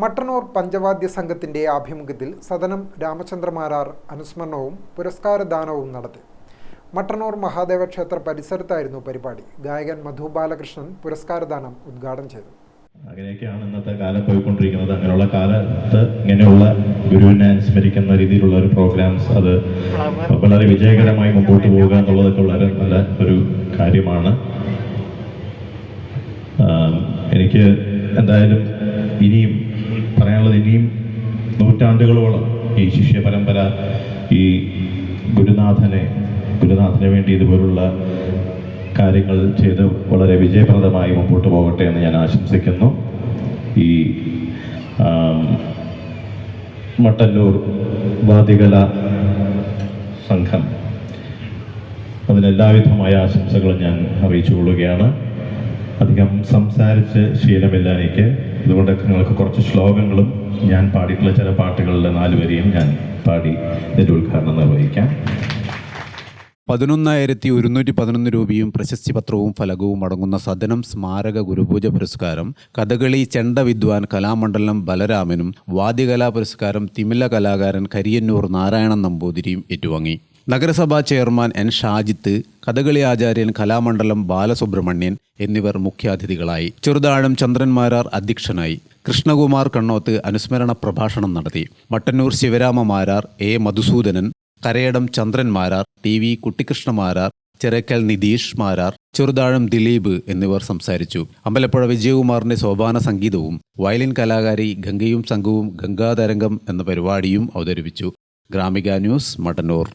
മട്ടന്നൂർ പഞ്ചവാദ്യ സംഘത്തിന്റെ ആഭിമുഖ്യത്തിൽ സദനം രാമചന്ദ്രമാരാർ അനുസ്മരണവും പുരസ്കാരദാനവും നടത്തി. മട്ടന്നൂർ മഹാദേവ ക്ഷേത്ര പരിസരത്തായിരുന്നു പരിപാടി. ഗായകൻ മധു ബാലകൃഷ്ണൻ പുരസ്കാരദാനം ഉദ്ഘാടനം ചെയ്തു. അങ്ങനെയൊക്കെയാണ് ഇന്നത്തെ കാലം പോയിക്കൊണ്ടിരിക്കുന്നത്. അങ്ങനെയുള്ള കാലത്ത് ഇങ്ങനെയുള്ള ഗുരുവിനെ സ്മരിക്കുന്ന രീതിയിലുള്ള ഒരു പ്രോഗ്രാംസ് അത് വളരെ വിജയകരമായി മുമ്പോട്ട് പോവുക എന്നുള്ളതൊക്കെ വളരെ നല്ല ഒരു കാര്യമാണ്. എനിക്ക് എന്തായാലും ഇനിയും പറയാനുള്ളത് ഇനിയും നൂറ്റാണ്ടുകളോളം ഈ ശിഷ്യ പരമ്പര ഈ ഗുരുനാഥനെ ഗുരുനാഥന് വേണ്ടി ഇതുപോലുള്ള കാര്യങ്ങൾ ചെയ്ത് വളരെ വിജയപ്രദമായി മുമ്പോട്ട് പോകട്ടെ എന്ന് ഞാൻ ആശംസിക്കുന്നു. ഈ മട്ടന്നൂർ വാദികല സംഘം അതിനെല്ലാവിധമായ ആശംസകളും ഞാൻ അറിയിച്ചു കൊള്ളുകയാണ് അധികം സംസാരിച്ച് ശീലമില്ല എനിക്ക്. അതുകൊണ്ട് നിങ്ങൾക്ക് കുറച്ച് ശ്ലോകങ്ങളും ഞാൻ പാടിയിട്ടുള്ള ചില പാട്ടുകളുടെ നാലുവരെയും ഞാൻ പാടി ഇതിന്റെ ഉദ്ഘാടനം നിർവഹിക്കാം. പതിനൊന്നായിരത്തി ഒരുന്നൂറ്റി പതിനൊന്ന് രൂപയും പ്രശസ്തി പത്രവും ഫലകവും അടങ്ങുന്ന സദനം സ്മാരക ഗുരുപൂജ പുരസ്കാരം കഥകളി ചെണ്ട വിദ്വാൻ കലാമണ്ഡലം ബലരാമനും വാദ്യകലാ പുരസ്കാരം തിമില കലാകാരൻ കരിയന്നൂർ നാരായണൻ നമ്പൂതിരിയും ഏറ്റുവാങ്ങി. നഗരസഭാ ചെയർമാൻ എൻ ഷാജിത്ത് കഥകളി ആചാര്യൻ കലാമണ്ഡലം ബാലസുബ്രഹ്മണ്യൻ എന്നിവർ മുഖ്യാതിഥികളായി. ചെറുതാഴം ചന്ദ്രന്മാരാർ അധ്യക്ഷനായി. കൃഷ്ണകുമാർ കണ്ണോത്ത് അനുസ്മരണ പ്രഭാഷണം നടത്തി. Mattannur Sivarama Marar A Madhusoodanan Karayadam Chandran Marar T V Kuttikrishna Marar Chirakkal Nitheesh Marar Cheruthazham Dileep എന്നിവർ സംസാരിച്ചു. അമ്പലപ്പുഴ വിജയകുമാറിന്റെ സോപാന സംഗീതവും വയലിൻ കലാകാരി ഗംഗയും സംഘവും ഗംഗാതരംഗം എന്ന പരിപാടിയും അവതരിപ്പിച്ചു. ഗ്രാമിക ന്യൂസ് മട്ടന്നൂർ.